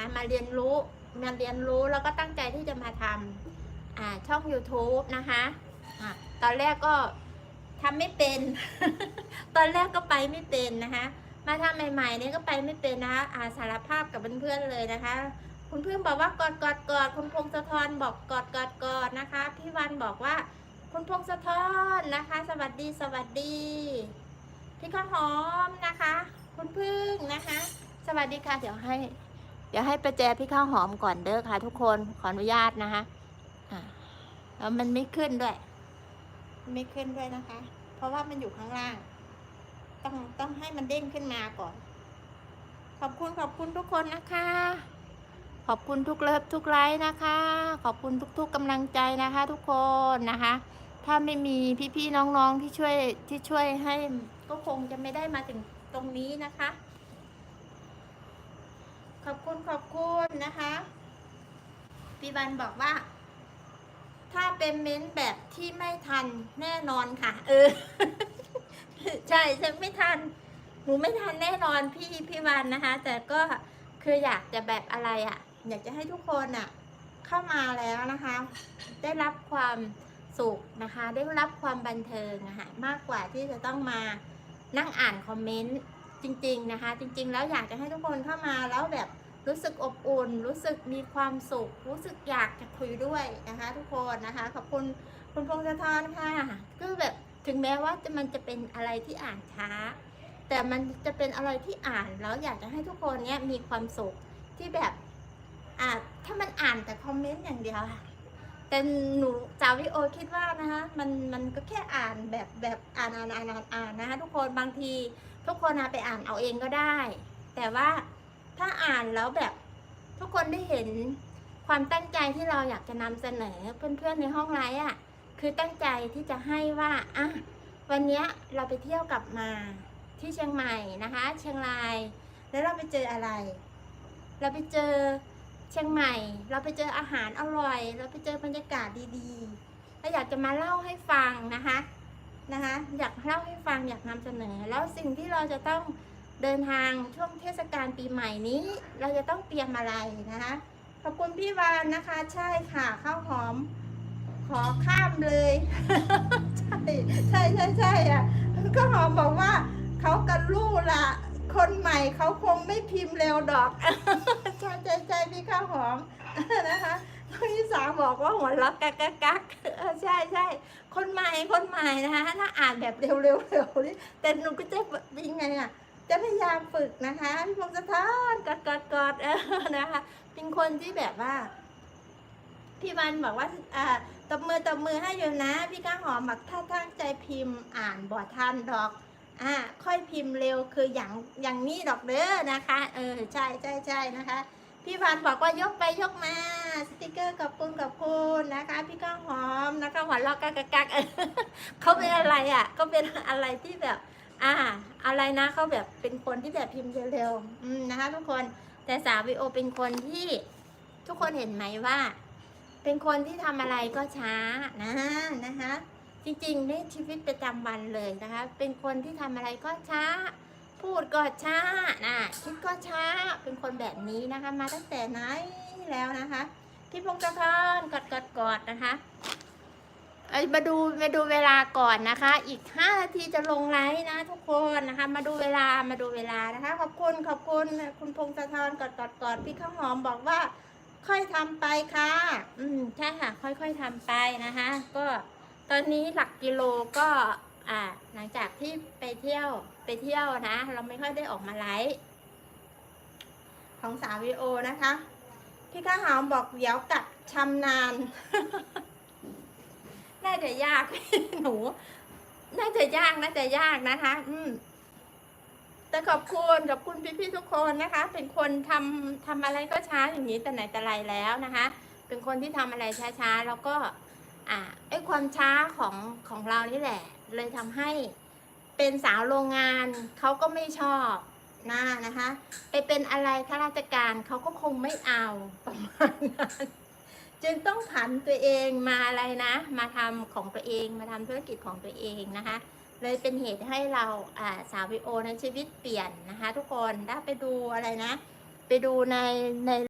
นะมาเรียนรู้มาเรียนรู้แล้วก็ตั้งใจที่จะมาทำช่อง YouTube นะคะอะตอนแรกก็ทำไม่เป็น ตอนแรกก็ไปไม่เป็นนะคะ มาทำใหม่ๆเนี่ยก็ไปไม่เป็นนะคะอาสารภาพกับเพื่อนๆเลยนะคะ คุณเพื่อนบอกว่ากอดกอดกอดคุณพงศธรบอกกอดกอดกอดนะคะ พี่วันบอกว่าคุณพงศธรนะคะ สวัสดีสวัสดี พี่ข้าวหอมนะคะ คุณพึ่งนะคะ สวัสดีค่ะ เดี๋ยวให้ เดี๋ยวให้ประแจพี่ข้าวหอมก่อนเด้อค่ะ ทุกคนขออนุญาตนะคะอ่าแล้วมันไม่ขึ้นด้วย ไม่ขึ้นด้วยนะคะ เพราะว่ามันอยู่ข้างล่าง ต้องต้องให้มันเด้งขึ้นมาก่อน ขอบคุณขอบคุณทุกคนนะคะ ขอบคุณทุกเลิฟทุกไลค์นะคะ ขอบคุณทุก ๆกำลังใจนะคะ ทุกคนนะคะ ถ้าไม่มีพี่ๆน้องๆที่ช่วยที่ช่วยให้ก็คงจะไม่ได้มาถึงตรงนี้นะคะ ขอบคุณขอบคุณนะคะ พี่บันบอกว่า ถ้าเป็นเม้นท์แบบที่ไม่ทันแน่นอนค่ะ เออ ใช่ฉันไม่ทันหนูไม่ทันแน่นอนพี่พี่วันนะคะ แต่ก็คืออยากจะแบบอะไรอะ่ะ อยากจะให้ทุกคนอะ เข้ามาแล้วนะคะ ได้รับความสุขนะคะ ได้รับความบันเทิงนะคะมากกว่าที่จะต้องมานั่งอ่านคอมเมนต์ จริงๆนะคะ จริง ๆ แล้วอยากจะให้ทุกคนเข้ามาแล้วแบบรู้สึกอบอุ่น รู้สึกมีความสุข รู้สึกอยากจะคุยด้วยนะคะ ทุกคนนะคะขอบคุณคุณพงศธรค่ะก็แบบถึงแม้ว่าจะมันจะเป็นอะไรที่อ่านช้า แต่มันจะเป็นอะไรที่อ่านแล้วอยากจะให้ทุกคนเนี้ยมีความสุขที่แบบอ่าถ้ามันอ่านแต่คอมเมนต์อย่างเดียวอะแต่หนูจาวิโอคิดว่านะคะมันมันก็แค่อ่านแบบแบบอ่านอ่านอ่านอ่านอ่านนะคะทุกคนบางที ทุกคนไปอ่านเอาเองก็ได้ แต่ว่าถ้าอ่านแล้วแบบทุกคนได้เห็นความตั้งใจที่เราอยากจะนำเสนอเพื่อนๆในห้องไลฟ์อะคือตั้งใจที่จะให้ว่าอะวันนี้เราไปเที่ยวกลับมาที่เชียงใหม่นะคะ เชียงราย แล้วเราไปเจออะไร เราไปเจอเชียงใหม่ เราไปเจออาหารอร่อย เราไปเจอบรรยากาศดีๆเราอยากจะมาเล่าให้ฟังนะคะ นะคะ อยากเล่าให้ฟังอยากนำเสนอ แล้วสิ่งที่เราจะต้องเดินทางช่วงเทศกาลปีใหม่นี้ เราจะต้องเตรียมอะไรนะคะ ขอบคุณพี่วานนะคะ ใช่ค่ะข้าวหอม ขอข้ามเลย ใช่ใช่ใช่ใช่อะก็หอมบอกว่าเขากันรู้ละคนใหม่เขาคงไม่พิมพ์เร็วดอก ใช่ใช่ใช่พี่ข้าวหอมนะคะ พี่สาวบอกว่าหัวเราะกักกักกักเออใช่ใช่คนใหม่คนใหม่นะคะถ้าอ่านแบบเร็วเร็วเร็วนี่แต่หนูก็จะเป็นยังไงอะจะพยายามฝึกนะคะพี่พงศธรกอดกอดกอดเออนะคะเป็นคนที่แบบว่าพี่วันบอกว่าอ่าตบมือตบมือให้อยู่นะ พี่ก้าหอมบอกถ้าตั้งใจพิมพ์อ่านบอทันดอกอ่าค่อยพิมพ์เร็วคืออย่างอย่างนี้ดอกเด้อนะคะ เออใช่ใช่ใช่นะคะ พี่พันบอกว่ายกไปยกมา เราะกักกักเออเขาเป็นอะไรอะเขาเป็นอะไรที่แบบ อ่า อะไรนะเขาแบบเป็นคนที่แบบพิมพ์เร็วๆนะคะ ทุกคนแต่สาววิโอเป็นคนที่ทุกคนเห็นไหมว่า เป็นคนที่ทำอะไรก็ช้านะนะคะ จริงๆในชีวิตประจำวันเลยนะคะ เป็นคนที่ทำอะไรก็ช้า พูดก็ช้านะคิดก็ช้าเป็นคนแบบนี้นะคะ มาตั้งแต่ไหนแล้วนะคะพี่พงศธรกอดกอดกอดนะคะ มาดูมาดูเวลาก่อนนะคะ อีกห้านาทีจะลงไลฟ์นะ ทุกคนนะคะ มาดูเวลามาดูเวลานะคะ ขอบคุณขอบคุณคุณพงศธรกอดกอดกอดพี่ข้าวหอมบอกว่า ค่อยทำไปค่ะ อืมใช่ค่ะ ค่อยๆทำไปนะคะ ก็ตอนนี้หลักกิโลก็อ่าหลังจากที่ไปเที่ยวไปเที่ยวนะ เราไม่ค่อยได้ออกมาไลฟ์ของสาววิโอนะคะ พี่ข้าวหอมบอกเดี๋ยวกัดชำนาญ น่าจะยากหนู น่าจะยากน่าจะยากนะคะ อืม แต่ขอบคุณขอบคุณพี่ๆทุกคนนะคะ เป็นคนทำทำอะไรก็ช้าอย่างนี้แต่ไหนแต่ไรแล้วนะคะ เป็นคนที่ทำอะไรช้าๆแล้วก็ อ่าไอความช้าของของเรานี่แหละ เลยทำให้เป็นสาวโรงงานเขาก็ไม่ชอบนะนะคะ ไปเป็นอะไรข้าราชการเขาก็คงไม่เอาประมาณนั้น จึงต้องผันตัวเองมาอะไรนะ มาทำของตัวเองมาทำธุรกิจของตัวเองนะคะ เลยเป็นเหตุให้เราสาววิโอในชีวิตเปลี่ยนนะคะ ทุกคนได้ไปดูอะไรนะ ไปดูในใน